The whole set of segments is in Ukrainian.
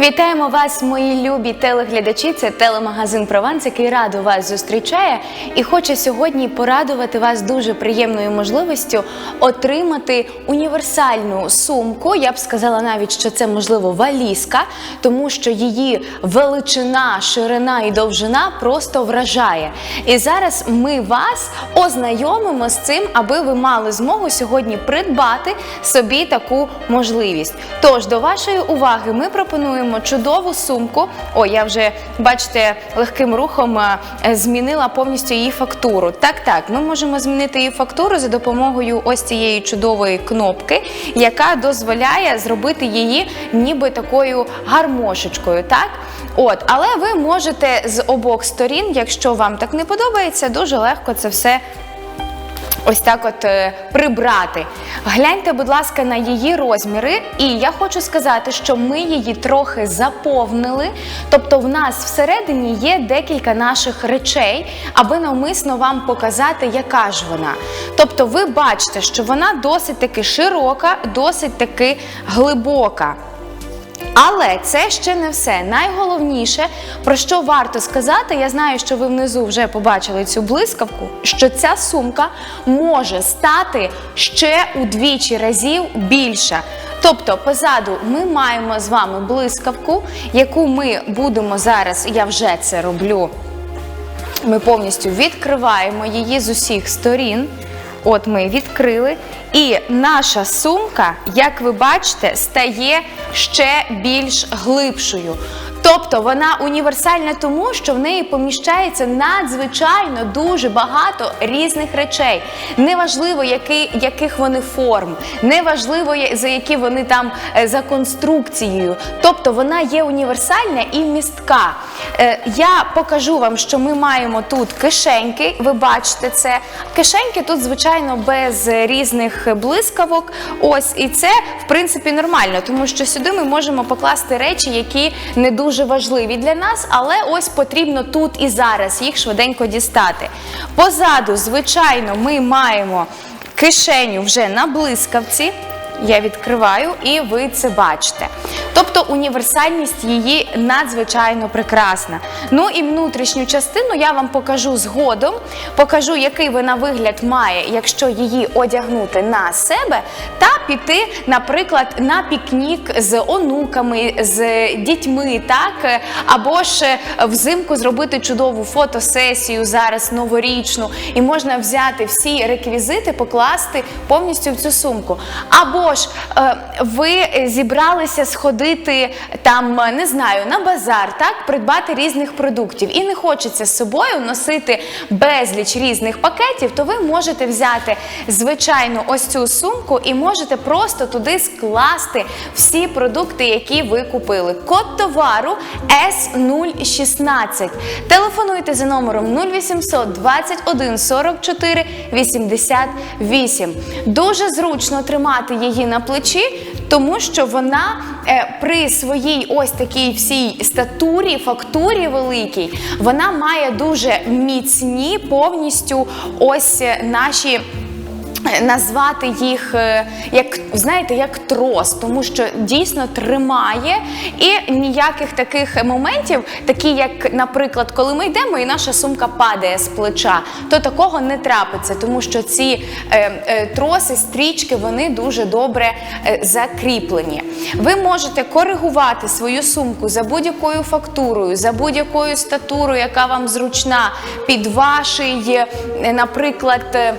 Вітаємо вас, мої любі телеглядачі. Це телемагазин Прованс, який радо вас зустрічає і хоче сьогодні порадувати вас дуже приємною можливістю отримати універсальну сумку. Я б сказала навіть, що це можливо валізка, тому що її величина, ширина і довжина просто вражає. І зараз ми вас ознайомимо з цим, аби ви мали змогу сьогодні придбати собі таку можливість. Тож до вашої уваги ми пропонуємо чудову сумку. О, я вже бачите, легким рухом е, змінила повністю її фактуру. Так, так, ми можемо змінити її фактуру за допомогою ось цієї чудової кнопки, яка дозволяє зробити її ніби такою гармошечкою. Так, от, але ви можете з обох сторін, якщо вам так не подобається, дуже легко це все ось так от е, прибрати. Гляньте, будь ласка, на її розміри. І я хочу сказати, що ми її трохи заповнили. Тобто, в нас всередині є декілька наших речей, аби навмисно вам показати, яка ж вона. Тобто, ви бачите, що вона досить таки широка, досить таки глибока. Але це ще не все. Найголовніше, про що варто сказати, я знаю, що ви внизу вже побачили цю блискавку, що ця сумка може стати ще удвічі разів більша. Тобто, позаду ми маємо з вами блискавку, яку ми будемо зараз, я вже це роблю. Ми повністю відкриваємо її з усіх сторін. От ми відкрили. І наша сумка, як ви бачите, стає ще більш глибшою. Тобто вона універсальна тому, що в неї поміщається надзвичайно дуже багато різних речей. Неважливо, які, яких вони форм, неважливо, за які вони там е, за конструкцією. Тобто вона є універсальна і містка. Е, Я покажу вам, що ми маємо тут кишеньки. Ви бачите це. Кишеньки тут, звичайно, без різних блискавок. Ось, і це в принципі нормально, тому що сюди ми можемо покласти речі, які не дуже важливі для нас, але ось потрібно тут і зараз їх швиденько дістати. Позаду, звичайно, ми маємо кишеню вже на блискавці. Я відкриваю, і ви це бачите. Тобто універсальність її надзвичайно прекрасна. Ну і внутрішню частину я вам покажу згодом, покажу, який вона вигляд має, якщо її одягнути на себе, та піти, наприклад, на пікнік з онуками, з дітьми, так або ж взимку зробити чудову фотосесію зараз новорічну, і можна взяти всі реквізити, покласти повністю в цю сумку. Або ж е, ви зібралися сходити там, е, не знаю, на базар, так, придбати різних продуктів, і не хочеться з собою носити безліч різних пакетів, то ви можете взяти звичайно ось цю сумку і можете просто туди скласти всі продукти, які ви купили. Код товару S016. Телефонуйте за номером 0800 21 44 88. Дуже зручно тримати її на плечі, тому що вона е, при своїй ось такій всій статурі, фактурі великій, вона має дуже міцні повністю ось е, наші. Е, Назвати їх е, як знаєте, як трос, тому що дійсно тримає і ніяких таких моментів, такі як, наприклад, коли ми йдемо і наша сумка падає з плеча, то такого не трапиться, тому що ці е, е, троси, стрічки, вони дуже добре е, закріплені. Ви можете коригувати свою сумку за будь-якою фактурою, за будь-якою статурою, яка вам зручна, під ваший, е, наприклад.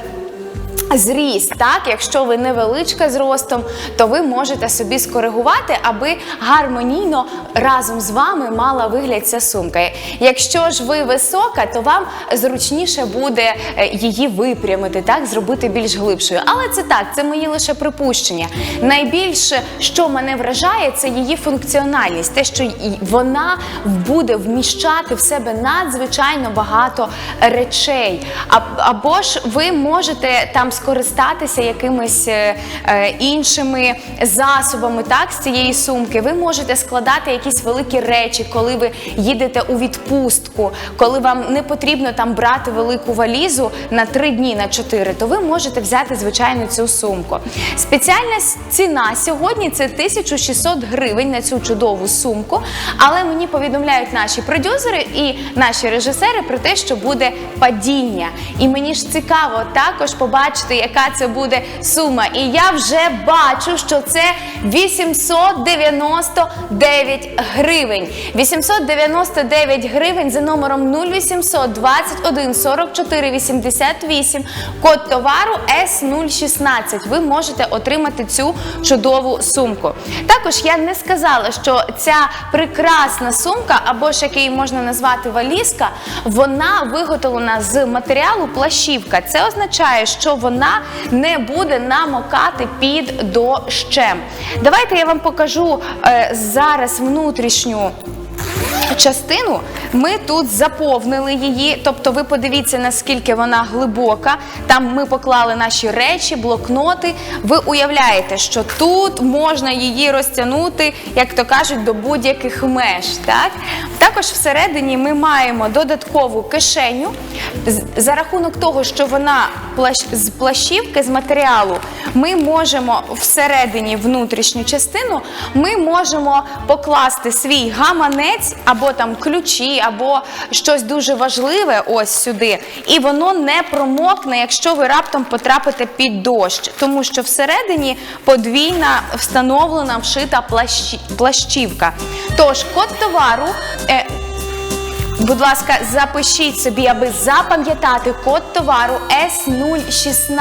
Зріст, так, якщо ви невеличка зростом, то ви можете собі скоригувати, аби гармонійно разом з вами мала вигляд ця сумка. Якщо ж ви висока, то вам зручніше буде е, її випрямити, так, зробити більш глибшою. Але це так, це мої лише припущення. Найбільше, що мене вражає, це її функціональність, те, що вона буде вміщати в себе надзвичайно багато речей. Або ж ви можете там скористатися якимись е, е, іншими засобами так, з цієї сумки. Ви можете складати якісь великі речі, коли ви їдете у відпустку, коли вам не потрібно там брати велику валізу на три дні, на чотири, то ви можете взяти звичайно цю сумку. Спеціальна ціна сьогодні це 1600 гривень на цю чудову сумку. Але мені повідомляють наші продюсери і наші режисери про те, що буде падіння. І мені ж цікаво також побачити, яка це буде сума. І я вже бачу, що це 899 гривень. 899 гривень за номером 0800 21 44 88, код товару С016. Ви можете отримати цю чудову сумку. Також я не сказала, що ця прекрасна сумка, або ж як її можна назвати валізка, вона виготовлена з матеріалу плащівка. Це означає, що вона не буде намокати під дощем. Давайте я вам покажу е, зараз внутрішню частину ми тут заповнили її. Тобто, ви подивіться, наскільки вона глибока. Там ми поклали наші речі, блокноти. Ви уявляєте, що тут можна її розтягнути, як то кажуть, до будь-яких меж. Так? Також всередині ми маємо додаткову кишеню. За рахунок того, що вона з плащівки, з матеріалу, ми можемо всередині внутрішню частину, ми можемо покласти свій гаманець або там ключі, або щось дуже важливе ось сюди. І воно не промокне, якщо ви раптом потрапите під дощ, тому що всередині подвійна встановлена вшита плащі- плащівка. Тож код товару. Е, Будь ласка, запишіть собі, аби запам'ятати код товару С016.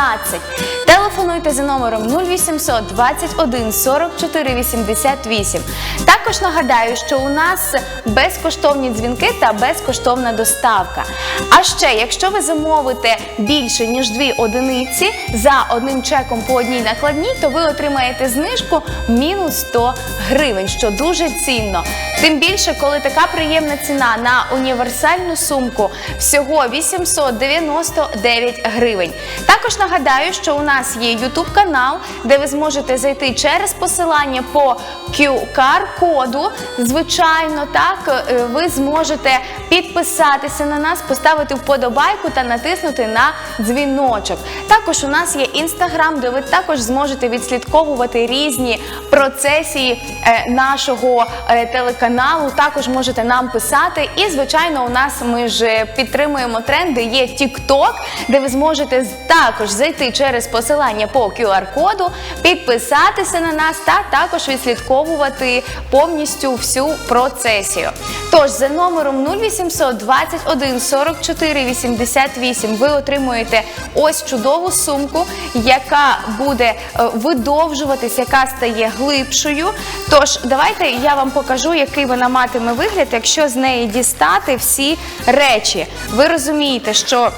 Телефонуйте за номером 0800 21 44 88. Також нагадаю, що у нас безкоштовні дзвінки та безкоштовна доставка. А ще, якщо ви замовите більше ніж дві одиниці за одним чеком по одній накладній, то ви отримаєте знижку мінус 100 гривень, що дуже цінно. Тим більше, коли така приємна ціна на універсальну сумку всього 899 гривень. Також нагадаю, що у нас є YouTube канал, де ви зможете зайти через посилання по QR-коду. Звичайно, так е, ви зможете підписатися на нас, поставити вподобайку та натиснути на дзвіночок. Також у нас є інстаграм, де ви також зможете відслідковувати різні процесії е, нашого е, телеканалу. Також можете нам писати. І, звичайно, у нас ми ж підтримуємо тренди. Є TikTok, де ви зможете також зайти через посилання по QR-коду, підписатися на нас та також відслідковувати повністю всю процесію. Тож за номером 0800 21 44 88 ви отримуєте ось чудову сумку, яка буде е, видовжуватись, яка стає глибшою. Тож давайте я вам покажу, який вона матиме вигляд, якщо з неї дістати всі речі. Ви розумієте, що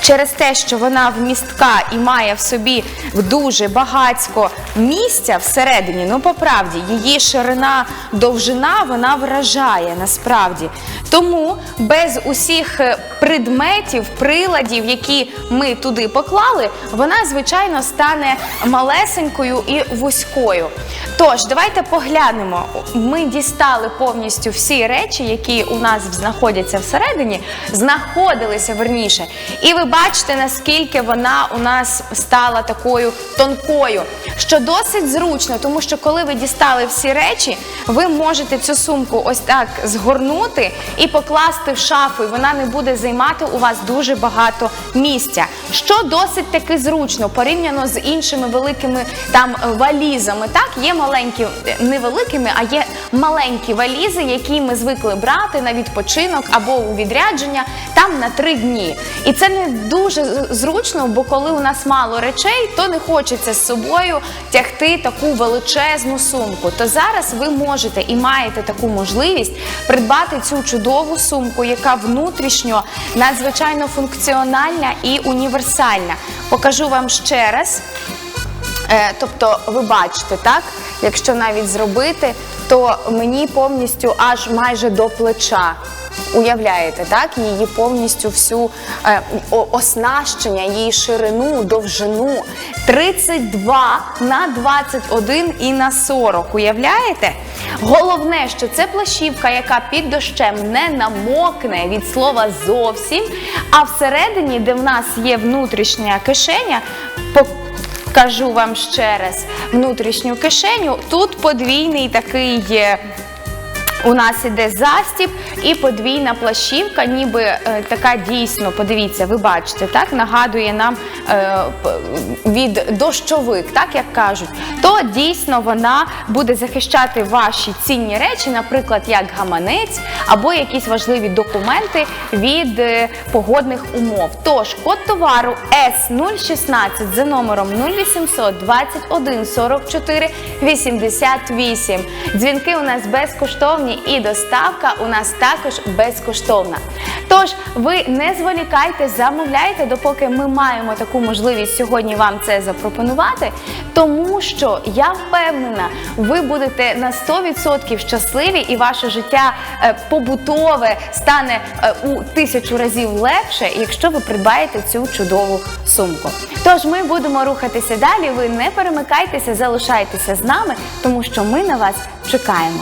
Через те, що вона вмістка і має в собі дуже багатько місця всередині, ну по правді, її ширина, довжина вона вражає насправді. Тому без усіх е, предметів, приладів, які ми туди поклали, вона звичайно стане малесенькою і вузькою. Тож, давайте поглянемо. Ми дістали повністю всі речі, які у нас знаходяться всередині, знаходилися верніше. І ви бачите, наскільки вона у нас стала такою тонкою, що досить зручно, тому що коли ви дістали всі речі, ви можете цю сумку ось так згорнути і покласти в шафу, і вона не буде займати у вас дуже багато місця. Що досить таки зручно порівняно з іншими великими там валізами. Так, є маленькі, е, не великими, а є маленькі валізи, які ми звикли брати на відпочинок або у відрядження там на три дні. І це не дуже зручно, бо коли у нас мало речей, то не хочеться з собою тягти таку величезну сумку. То зараз ви можете і маєте таку можливість придбати цю чудову сумку, яка внутрішньо надзвичайно функціональна і універсальна. Покажу вам ще раз. Е, тобто, ви бачите, так? Якщо навіть зробити, то мені повністю аж майже до плеча. Уявляєте, так? Її повністю всю е, оснащення, її ширину, довжину 32 на 21 і на 40. Уявляєте? Головне, що це плащівка, яка під дощем не намокне від слова зовсім. А всередині, де в нас є внутрішня кишеня, по- Кажу вам ще раз внутрішню кишеню. Тут подвійний такий. У нас іде застіб і подвійна плащівка, ніби е, така дійсно, подивіться, ви бачите, так нагадує нам е, від дощовик, так як кажуть, то дійсно вона буде захищати ваші цінні речі, наприклад, як гаманець або якісь важливі документи від е, погодних умов. Тож код товару С016 за номером 0800 21 44 88. Дзвінки у нас безкоштовні і доставка у нас також безкоштовна. Тож ви не зволікайте, замовляйте, допоки ми маємо таку можливість сьогодні вам це запропонувати, тому що я впевнена, ви будете на 100% щасливі і ваше життя е, побутове стане е, у тисячу разів легше, якщо ви придбаєте цю чудову сумку. Тож ми будемо рухатися далі. Ви не перемикайтеся, залишайтеся з нами, тому що ми на вас чекаємо.